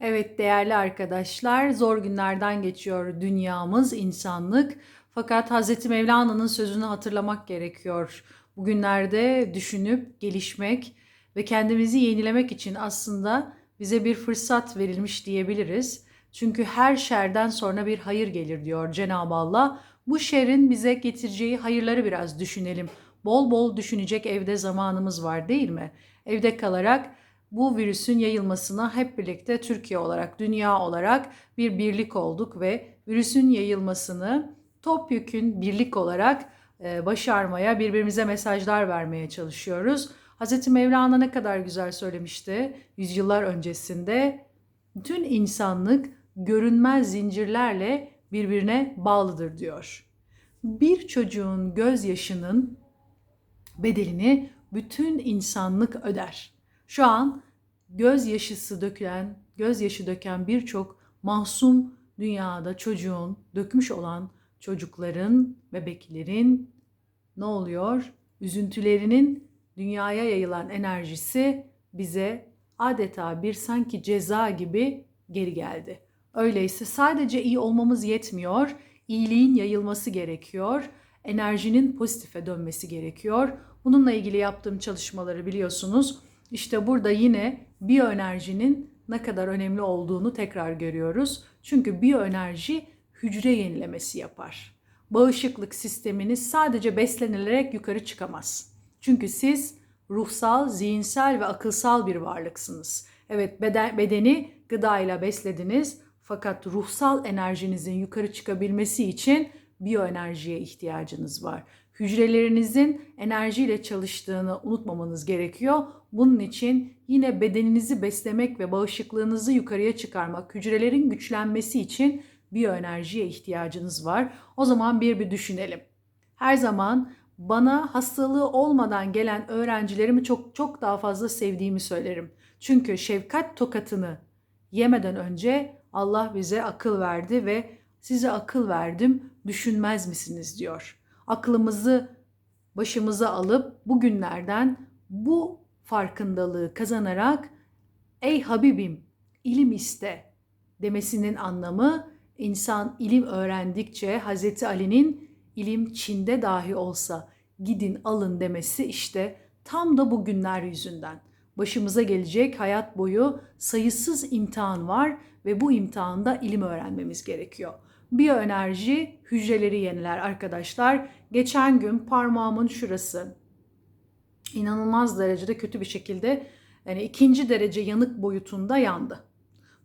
Evet değerli arkadaşlar, zor günlerden geçiyor dünyamız, insanlık. Fakat Hazreti Mevlana'nın sözünü hatırlamak gerekiyor. Bugünlerde düşünüp gelişmek ve kendimizi yenilemek için aslında bize bir fırsat verilmiş diyebiliriz. Çünkü her şerden sonra bir hayır gelir diyor Cenab-ı Allah. Bu şerin bize getireceği hayırları biraz düşünelim. Bol bol düşünecek evde zamanımız var değil mi? Evde kalarak bu virüsün yayılmasına hep birlikte Türkiye olarak, dünya olarak bir birlik olduk ve virüsün yayılmasını topyekün birlik olarak e, başarmaya, birbirimize mesajlar vermeye çalışıyoruz. Hz. Mevlana ne kadar güzel söylemişti yüzyıllar öncesinde. Bütün insanlık görünmez zincirlerle birbirine bağlıdır diyor. Bir çocuğun gözyaşının bedelini bütün insanlık öder. Şu an gözyaşısı dökülen, gözyaşı döken birçok masum dünyada çocuğun, dökmüş olan çocukların, bebeklerin ne oluyor? Üzüntülerinin dünyaya yayılan enerjisi bize adeta bir sanki ceza gibi geri geldi. Öyleyse sadece iyi olmamız yetmiyor, iyiliğin yayılması gerekiyor, enerjinin pozitife dönmesi gerekiyor. Bununla ilgili yaptığım çalışmaları biliyorsunuz. İşte burada yine biyoenerjinin ne kadar önemli olduğunu tekrar görüyoruz. Çünkü biyoenerji hücre yenilemesi yapar. Bağışıklık sisteminiz sadece beslenilerek yukarı çıkamaz. Çünkü siz ruhsal, zihinsel ve akılsal bir varlıksınız. Evet beden, bedeni gıdayla beslediniz fakat ruhsal enerjinizin yukarı çıkabilmesi için biyoenerjiye ihtiyacınız var. Hücrelerinizin enerjiyle çalıştığını unutmamanız gerekiyor. Bunun için yine bedeninizi beslemek ve bağışıklığınızı yukarıya çıkarmak, hücrelerin güçlenmesi için biyoenerjiye ihtiyacınız var. O zaman bir bir düşünelim. Her zaman bana hastalığı olmadan gelen öğrencilerimi çok çok daha fazla sevdiğimi söylerim. Çünkü şefkat tokatını yemeden önce Allah bize akıl verdi ve size akıl verdim düşünmez misiniz diyor. Aklımızı başımıza alıp bugünlerden bu farkındalığı kazanarak ey Habibim ilim iste demesinin anlamı insan ilim öğrendikçe Hazreti Ali'nin ilim Çin'de dahi olsa gidin alın demesi işte tam da bugünler yüzünden. Başımıza gelecek hayat boyu sayısız imtihan var ve bu imtihanda ilim öğrenmemiz gerekiyor. Biyoenerji hücreleri yeniler arkadaşlar. Geçen gün parmağımın şurası inanılmaz derecede kötü bir şekilde yani ikinci derece yanık boyutunda yandı.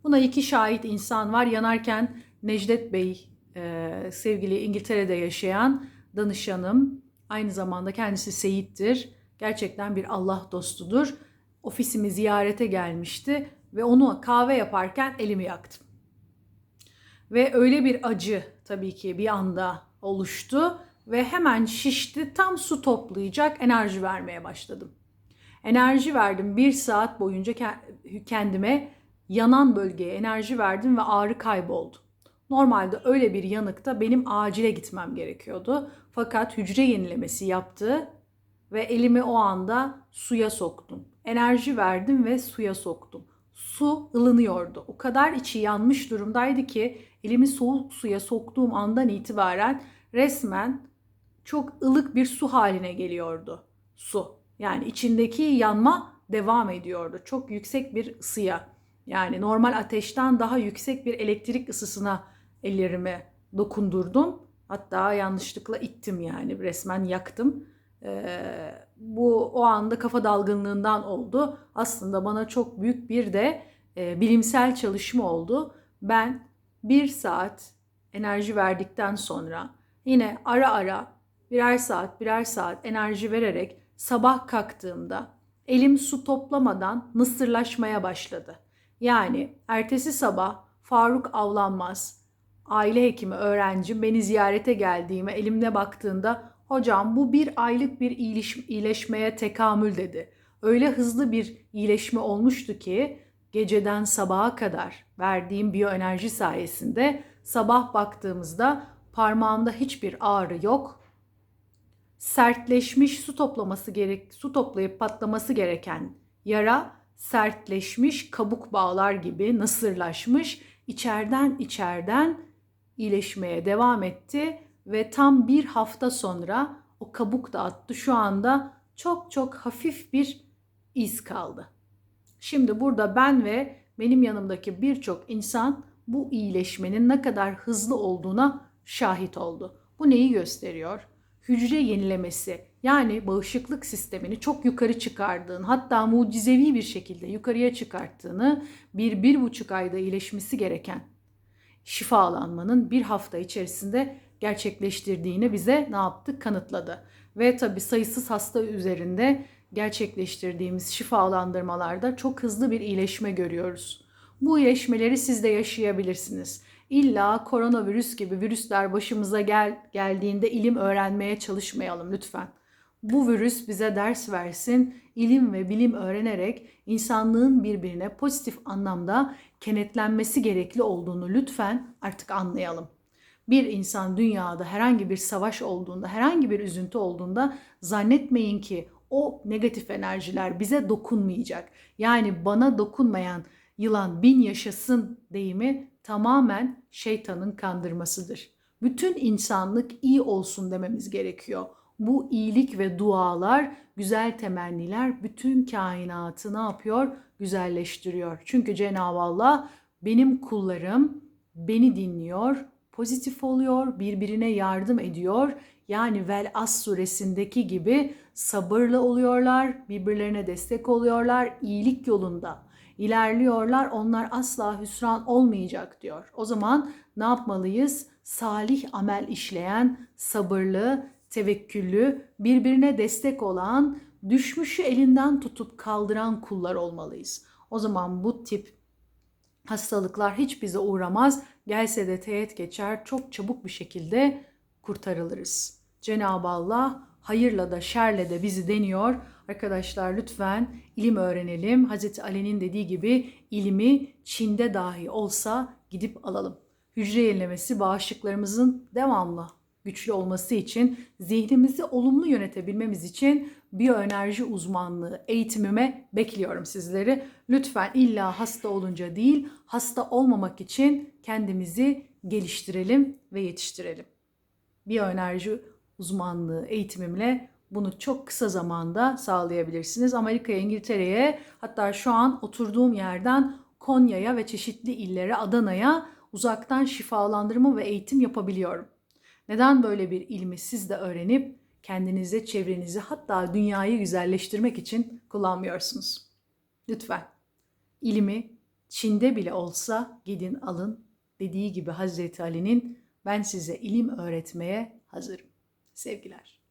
Buna iki şahit insan var. Yanarken Necdet Bey e, sevgili İngiltere'de yaşayan danışanım. Aynı zamanda kendisi Seyit'tir. Gerçekten bir Allah dostudur. Ofisimi ziyarete gelmişti ve onu kahve yaparken elimi yaktım. Ve öyle bir acı tabii ki bir anda oluştu ve hemen şişti. Tam su toplayacak enerji vermeye başladım. Enerji verdim. Bir saat boyunca kendime yanan bölgeye enerji verdim ve ağrı kayboldu. Normalde öyle bir yanıkta benim acile gitmem gerekiyordu. Fakat hücre yenilemesi yaptı ve elimi o anda suya soktum. Enerji verdim ve suya soktum. Su ılınıyordu. O kadar içi yanmış durumdaydı ki elimi soğuk suya soktuğum andan itibaren resmen çok ılık bir su haline geliyordu su. Yani içindeki yanma devam ediyordu. Çok yüksek bir ısıya. Yani normal ateşten daha yüksek bir elektrik ısısına ellerimi dokundurdum. Hatta yanlışlıkla ittim yani resmen yaktım. Ee, bu o anda kafa dalgınlığından oldu. Aslında bana çok büyük bir de e, bilimsel çalışma oldu. Ben bir saat enerji verdikten sonra yine ara ara birer saat birer saat enerji vererek sabah kalktığımda elim su toplamadan mısırlaşmaya başladı. Yani ertesi sabah Faruk Avlanmaz, aile hekimi öğrencim beni ziyarete geldiğime elimde baktığında hocam bu bir aylık bir iyileşmeye tekamül dedi. Öyle hızlı bir iyileşme olmuştu ki geceden sabaha kadar verdiğim biyoenerji sayesinde sabah baktığımızda parmağımda hiçbir ağrı yok. Sertleşmiş su toplaması gerek su toplayıp patlaması gereken yara sertleşmiş kabuk bağlar gibi nasırlaşmış içeriden içeriden iyileşmeye devam etti ve tam bir hafta sonra o kabuk da attı. Şu anda çok çok hafif bir iz kaldı. Şimdi burada ben ve benim yanımdaki birçok insan bu iyileşmenin ne kadar hızlı olduğuna şahit oldu. Bu neyi gösteriyor? Hücre yenilemesi yani bağışıklık sistemini çok yukarı çıkardığın hatta mucizevi bir şekilde yukarıya çıkarttığını bir, bir buçuk ayda iyileşmesi gereken şifalanmanın bir hafta içerisinde gerçekleştirdiğini bize ne yaptı? Kanıtladı. Ve tabi sayısız hasta üzerinde gerçekleştirdiğimiz şifalandırmalarda çok hızlı bir iyileşme görüyoruz. Bu iyileşmeleri siz de yaşayabilirsiniz. İlla koronavirüs gibi virüsler başımıza gel geldiğinde ilim öğrenmeye çalışmayalım lütfen. Bu virüs bize ders versin, ilim ve bilim öğrenerek insanlığın birbirine pozitif anlamda kenetlenmesi gerekli olduğunu lütfen artık anlayalım. Bir insan dünyada herhangi bir savaş olduğunda, herhangi bir üzüntü olduğunda zannetmeyin ki o negatif enerjiler bize dokunmayacak. Yani bana dokunmayan yılan bin yaşasın deyimi tamamen şeytanın kandırmasıdır. Bütün insanlık iyi olsun dememiz gerekiyor. Bu iyilik ve dualar, güzel temenniler bütün kainatı ne yapıyor? Güzelleştiriyor. Çünkü Cenab-ı Allah benim kullarım beni dinliyor, pozitif oluyor, birbirine yardım ediyor. Yani Vel As suresindeki gibi sabırlı oluyorlar, birbirlerine destek oluyorlar, iyilik yolunda ilerliyorlar. Onlar asla hüsran olmayacak diyor. O zaman ne yapmalıyız? Salih amel işleyen, sabırlı, tevekküllü, birbirine destek olan, düşmüşü elinden tutup kaldıran kullar olmalıyız. O zaman bu tip hastalıklar hiç bize uğramaz. Gelse de teğet geçer. Çok çabuk bir şekilde kurtarılırız. Cenab-ı Allah hayırla da şerle de bizi deniyor. Arkadaşlar lütfen ilim öğrenelim. Hazreti Ali'nin dediği gibi ilimi Çin'de dahi olsa gidip alalım. Hücre yenilemesi bağışıklarımızın devamlı güçlü olması için, zihnimizi olumlu yönetebilmemiz için biyoenerji uzmanlığı eğitimime bekliyorum sizleri. Lütfen illa hasta olunca değil, hasta olmamak için kendimizi geliştirelim ve yetiştirelim. Biyoenerji uzmanlığı eğitimimle bunu çok kısa zamanda sağlayabilirsiniz. Amerika'ya, İngiltere'ye hatta şu an oturduğum yerden Konya'ya ve çeşitli illere, Adana'ya uzaktan şifalandırma ve eğitim yapabiliyorum. Neden böyle bir ilmi siz de öğrenip kendinize, çevrenizi hatta dünyayı güzelleştirmek için kullanmıyorsunuz? Lütfen ilmi Çin'de bile olsa gidin alın dediği gibi Hazreti Ali'nin ben size ilim öğretmeye hazırım. Sevgiler.